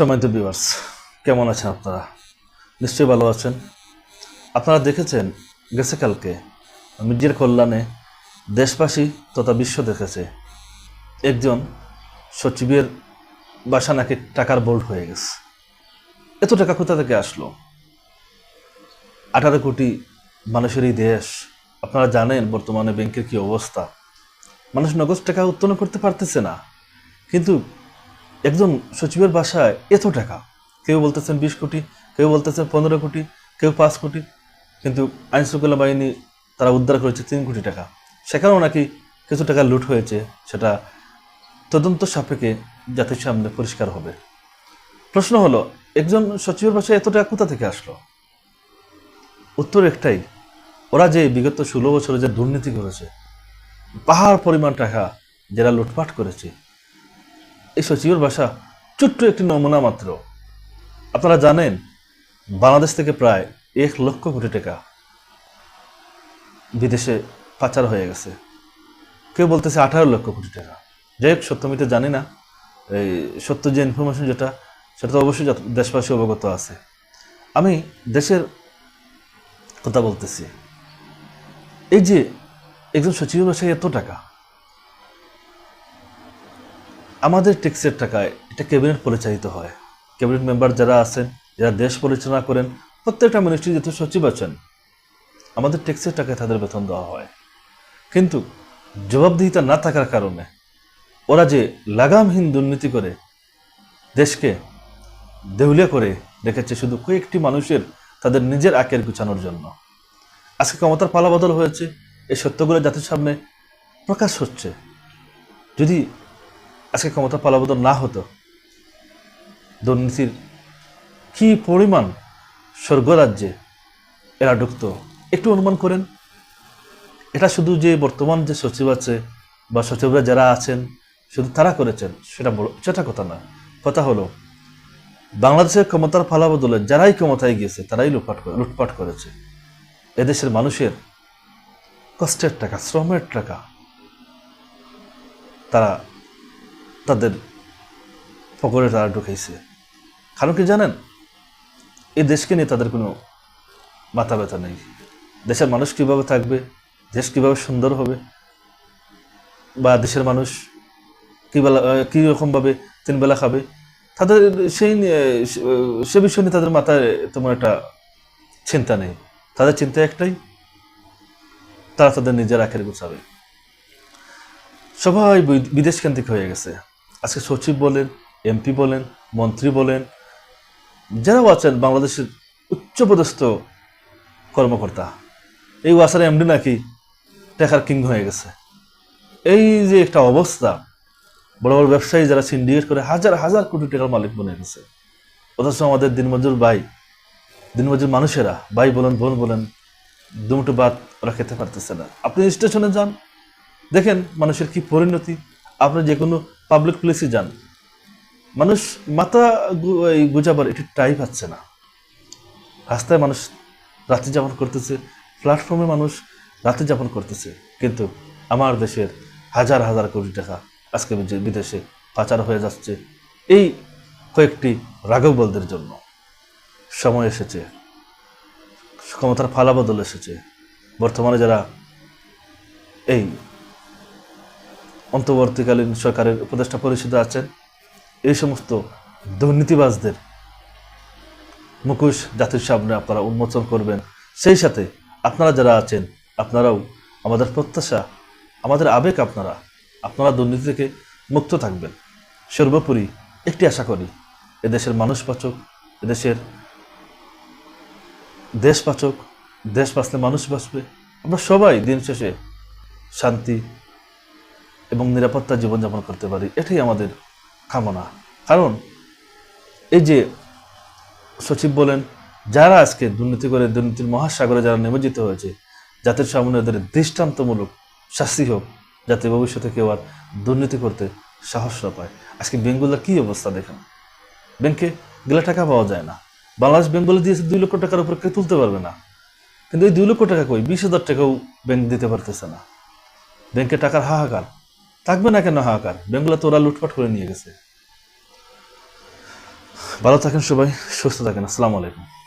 সম্মানিত ভিউয়ার্স কেমন আছেন আপনারা? নিশ্চয়ই ভালো আছেন। আপনারা দেখেছেন, গেছে কালকে মিডিয়ার কল্যাণে দেশবাসী তথা বিশ্ব দেখেছে। একজন সচিবের বাসা নাকি টাকার বোল্ড হয়ে গেছে। এত টাকা কোথা থেকে আসলো? আঠারো কোটি মানুষের এই দেশ। আপনারা জানেন, বর্তমানে ব্যাংকের কি অবস্থা। মানুষ নগদ টাকা উত্তোলন করতে পারতেছে না। কিন্তু একজন সচিবের বাসায় এত টাকা? কেউ বলতেছেন বিশ কোটি, কেউ বলতেছেন পনেরো কোটি, কেউ পাঁচ কোটি। কিন্তু আইন শৃঙ্খলা বাহিনী তারা উদ্ধার করেছে তিন কোটি টাকা। সেখানেও নাকি কিছু টাকা লুট হয়েছে, সেটা তদন্ত সাপেক্ষে জাতির সামনে পরিষ্কার হবে। প্রশ্ন হলো, একজন সচিবের বাসায় এত টাকা কোথা থেকে আসলো? উত্তর একটাই, ওরা যে বিগত ষোলো বছরে যে দুর্নীতি করেছে, পাহাড় পরিমাণ টাকা যারা লুটপাট করেছে এই সচিবের বাসা ছোট্ট একটি নমুনা মাত্র। আপনারা জানেন, বাংলাদেশ থেকে প্রায় এক লক্ষ কোটি টাকা বিদেশে পাচার হয়ে গেছে। কেউ বলতেছে আঠারো লক্ষ কোটি টাকা। যাই হোক, সত্য মিতে জানি না। এই সত্য যে ইনফরমেশন যেটা, সেটা তো অবশ্যই দেশবাসী অবগত আছে। আমি দেশের কথা বলতেছি। এই যে একজন সচিবের বাসায় এত টাকা আমাদের ট্যাক্সের টাকায় এটা ক্যাবিনেট পরিচালিত হয়। ক্যাবিনেট মেম্বার যারা আছেন, যারা দেশ পরিচালনা করেন, প্রত্যেকটা মিনিস্ট্রি যেহেতু সচিব আছেন। আমাদের ট্যাক্সের টাকায় তাদের বেতন দেওয়া হয়। কিন্তু জবাবদিহিতা না থাকার কারণে ওরা যে লাগামহীন দুর্নীতি করে দেশকে দেউলিয়া করে রেখেছে শুধু কয়েকটি মানুষের, তাদের নিজের আকের গুছানোর জন্য। আজকে ক্ষমতার পালাবদল হয়েছে, এই সত্যগুলো জাতির সামনে প্রকাশ হচ্ছে। যদি আজকে ক্ষমতা পালাবদল না হতো। দুর্নীতির কি পরিমাণ স্বর্গরাজ্যে এরা ঢুকতো? একটু অনুমান করেন। এটা শুধু যে বর্তমান যে সচিব আছে বা সচিবরা যারা আছেন, শুধু তারা করেছেন, সেটা সেটা কথা না কথা হলো, বাংলাদেশের ক্ষমতার ফালাবদলে যারাই ক্ষমতায় গিয়েছে, তারাই লুটপাট লুটপাট করেছে। এদেশের মানুষের কষ্টের টাকা, শ্রমের টাকা, তারা তাদের ফকরে তারা ঢুকাইছে। কারণ কি জানেন? এই দেশকে নিয়ে তাদের কোনো মাথা ব্যথা নেই। দেশের মানুষ কীভাবে থাকবে? দেশ কীভাবে সুন্দর হবে? বা দেশের মানুষ কী বেলা কী রকমভাবে তিন বেলা খাবে? তাদের সেই সে বিষয় নিয়ে তাদের মাথায় তেমন একটা চিন্তা নেই। তাদের চিন্তা একটাই, তারা তাদের নিজের আখের গুছাবে। সবাই বিদেশ কেন্দ্রিক হয়ে গেছে। আজকে সচিব বলেন এমপি বলেন, মন্ত্রী বলেন, যারাও আছেন বাংলাদেশের উচ্চপদস্থ কর্মকর্তা, এই ওয়াসার এমডি নাকি টেকার কিং হয়ে গেছে। এই যে একটা অবস্থা, বড় বড় ব্যবসায়ী যারা সিন্ডিকেট করে হাজার হাজার কোটি টাকার মালিক বনে গেছে। অথচ আমাদের দিনমজুর ভাই, দিনমজুর মানুষেরা, ভাই বলেন, বোন বলেন দুমুটো বাদ ওরা খেতে পারতেছে না। আপনি স্টেশনে যান, দেখেন মানুষের কি পরিণতি। আপনি যে কোনো পাবলিক প্লেসে যান। মানুষ মাথা গুজাবার একটি টাই পাচ্ছে না। রাস্তায় মানুষ রাত্রি যাপন করতেছে প্ল্যাটফর্মে মানুষ রাত্রি যাপন করতেছে। কিন্তু আমার দেশের হাজার হাজার কোটি টাকা আজকে বিদে- বিদেশে পাচার হয়ে যাচ্ছে। এই কয়েকটি রাঘব বলদের জন্য। সময় এসেছে। ক্ষমতার ফালাবদল এসেছে। বর্তমানে যারা এই অন্তর্বর্তীকালীন সরকারের উপদেষ্টা পরিষদে আছেন এই সমস্ত দুর্নীতিবাজদের মুখোশ জাতির সামনে আপনারা উন্মোচন করবেন। সেই সাথে আপনারা যারা আছেন, আপনারাও আমাদের প্রত্যাশা, আমাদের আবেগ আপনারা আপনারা দুর্নীতি থেকে মুক্ত থাকবেন। সর্বোপরি একটি আশা করি, এদেশের মানুষ পাচক এদেশের দেশ পাচক দেশ বাঁচলে মানুষ বাঁচবে। আমরা সবাই দিন শেষে শান্তি এবং নিরাপত্তা জীবনযাপন করতে পারি, এটাই আমাদের কামনা। কারণ এই যে সচিব বলেন, যারা আজকে দুর্নীতি করে, দুর্নীতির মহাসাগরে যারা নিমজ্জিত হয়েছে, জাতির সামনে ওদের দৃষ্টান্তমূলক শাস্তি হোক, যাতে ভবিষ্যতে কেউ আর দুর্নীতি করতে সাহস না পায়। আজকে বেঙ্গলের কী অবস্থা দেখেন? ব্যাংকে গেলে টাকা পাওয়া যায় না। বাংলাদেশ বেঙ্গলে দিয়েছে দুই লক্ষ টাকার উপর কেউ তুলতে পারবে না। কিন্তু এই দুই লক্ষ টাকা কই? বিশ হাজার টাকাও ব্যাংক দিতে পারতেছে না। ব্যাংকে টাকার হাহাকার। থাকবে না কেন হাহাকার? বেঙ্গলা তো ওরা লুটপাট করে নিয়ে গেছে। ভালো থাকেন সবাই, সুস্থ থাকেন। আসসালামু আলাইকুম।